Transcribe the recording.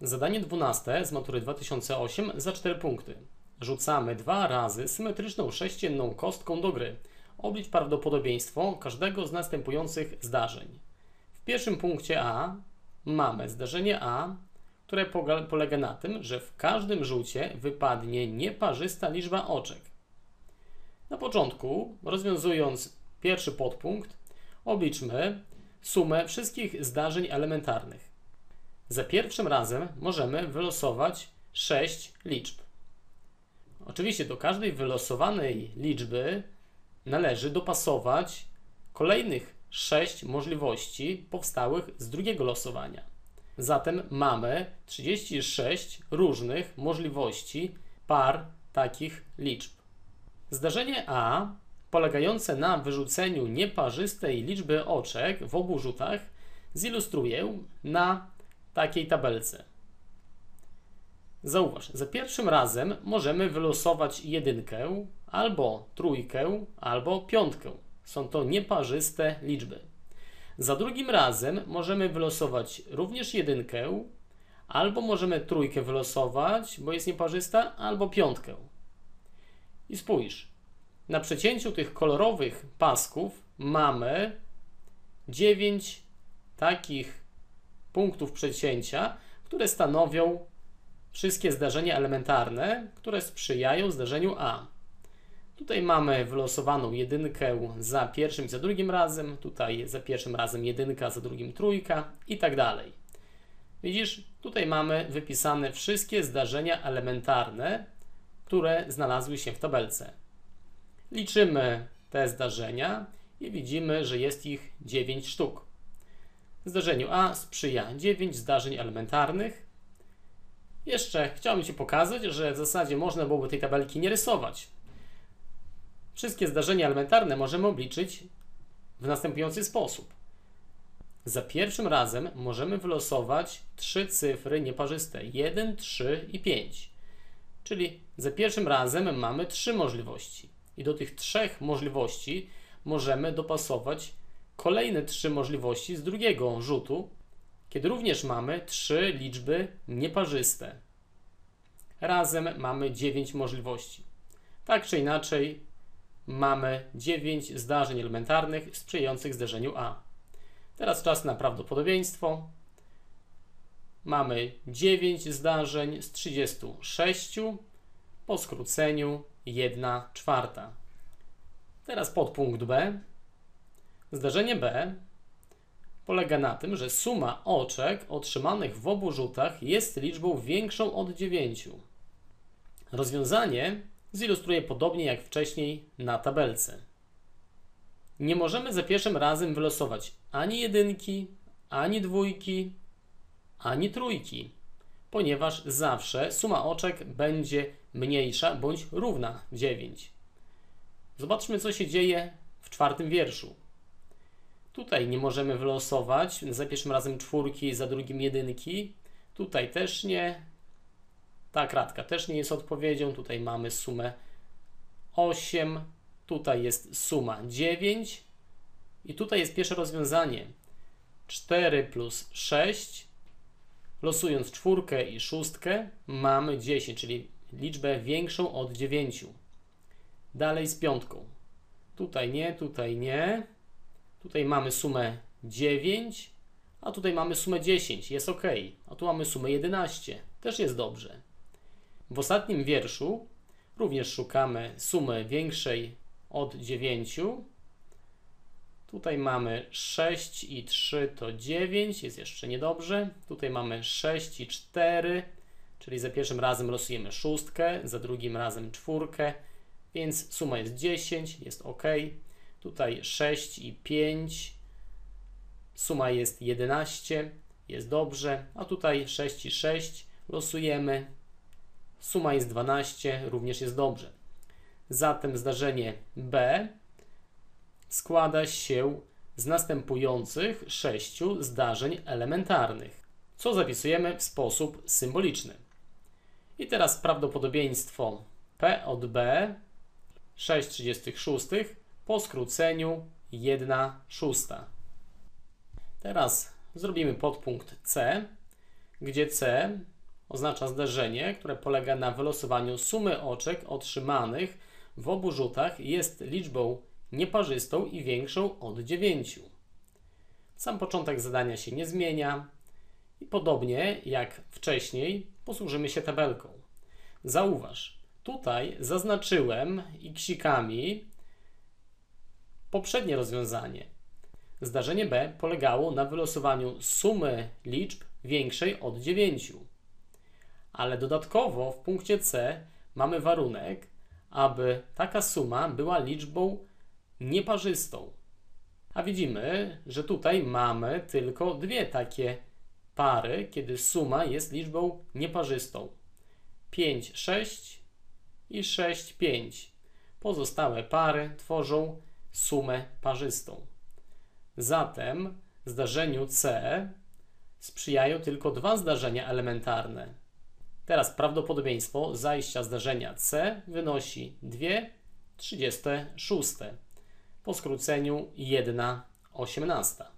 Zadanie 12 z matury 2008 za 4 punkty. Rzucamy dwa razy symetryczną sześcienną kostką do gry. Oblicz prawdopodobieństwo każdego z następujących zdarzeń. W pierwszym punkcie A mamy zdarzenie A, które polega na tym, że w każdym rzucie wypadnie nieparzysta liczba oczek. Na początku, rozwiązując pierwszy podpunkt, obliczmy sumę wszystkich zdarzeń elementarnych. Za pierwszym razem możemy wylosować 6 liczb. Oczywiście do każdej wylosowanej liczby należy dopasować kolejnych 6 możliwości powstałych z drugiego losowania. Zatem mamy 36 różnych możliwości par takich liczb. Zdarzenie A, polegające na wyrzuceniu nieparzystej liczby oczek w obu rzutach, zilustruję na takiej tabelce. Zauważ, za pierwszym razem możemy wylosować jedynkę, albo trójkę, albo piątkę. Są to nieparzyste liczby. Za drugim razem możemy wylosować również jedynkę, albo możemy trójkę wylosować, bo jest nieparzysta, albo piątkę. I spójrz, na przecięciu tych kolorowych pasków mamy 9 takich punktów przecięcia, które stanowią wszystkie zdarzenia elementarne, które sprzyjają zdarzeniu A. Tutaj mamy wylosowaną jedynkę za pierwszym i za drugim razem, tutaj za pierwszym razem jedynka, za drugim trójka i tak dalej. Widzisz, tutaj mamy wypisane wszystkie zdarzenia elementarne, które znalazły się w tabelce. Liczymy te zdarzenia i widzimy, że jest ich 9 sztuk. Zdarzeniu A sprzyja 9 zdarzeń elementarnych. Jeszcze chciałbym Ci pokazać, że w zasadzie można byłoby tej tabelki nie rysować. Wszystkie zdarzenia elementarne możemy obliczyć w następujący sposób. Za pierwszym razem możemy wylosować trzy cyfry nieparzyste 1, 3 i 5. Czyli za pierwszym razem mamy trzy możliwości. I do tych trzech możliwości możemy dopasować kolejne trzy możliwości z drugiego rzutu, kiedy również mamy trzy liczby nieparzyste. Razem mamy 9 możliwości. Tak czy inaczej, mamy 9 zdarzeń elementarnych sprzyjających zdarzeniu A. Teraz czas na prawdopodobieństwo. Mamy 9 zdarzeń z 36 po skróceniu 1 czwarta. Teraz podpunkt B. Zdarzenie B polega na tym, że suma oczek otrzymanych w obu rzutach jest liczbą większą od 9. Rozwiązanie zilustruję podobnie jak wcześniej na tabelce. Nie możemy za pierwszym razem wylosować ani jedynki, ani dwójki, ani trójki, ponieważ zawsze suma oczek będzie mniejsza bądź równa 9. Zobaczmy, co się dzieje w czwartym wierszu. Tutaj nie możemy wylosować za pierwszym razem czwórki, za drugim jedynki. Tutaj też nie. Ta kratka też nie jest odpowiedzią. Tutaj mamy sumę 8. Tutaj jest suma 9. I tutaj jest pierwsze rozwiązanie. 4 plus 6. Losując czwórkę i szóstkę mamy 10, czyli liczbę większą od 9. Dalej z piątką. Tutaj nie, tutaj nie. Tutaj mamy sumę 9, a tutaj mamy sumę 10. Jest ok. A tu mamy sumę 11. Też jest dobrze. W ostatnim wierszu również szukamy sumy większej od 9. Tutaj mamy 6 i 3 to 9, jest jeszcze niedobrze. Tutaj mamy 6 i 4, czyli za pierwszym razem losujemy szóstkę, za drugim razem czwórkę, więc suma jest 10, jest ok. Tutaj 6 i 5, suma jest 11, jest dobrze, a tutaj 6 i 6 losujemy, suma jest 12, również jest dobrze. Zatem zdarzenie B składa się z następujących sześciu zdarzeń elementarnych, co zapisujemy w sposób symboliczny. I teraz prawdopodobieństwo P od B. 6,36 po skróceniu 1 szósta. Teraz zrobimy podpunkt C, gdzie C oznacza zdarzenie, które polega na wylosowaniu sumy oczek otrzymanych w obu rzutach jest liczbą nieparzystą i większą od 9. Sam początek zadania się nie zmienia i podobnie jak wcześniej posłużymy się tabelką. Zauważ, tutaj zaznaczyłem xikami poprzednie rozwiązanie. Zdarzenie B polegało na wylosowaniu sumy liczb większej od 9. Ale dodatkowo w punkcie C mamy warunek, aby taka suma była liczbą nieparzystą. A widzimy, że tutaj mamy tylko dwie takie pary, kiedy suma jest liczbą nieparzystą. 5, 6 i 6, 5. Pozostałe pary tworzą sumę parzystą. Zatem zdarzeniu C sprzyjają tylko dwa zdarzenia elementarne. Teraz prawdopodobieństwo zajścia zdarzenia C wynosi 2,36 po skróceniu 1,18.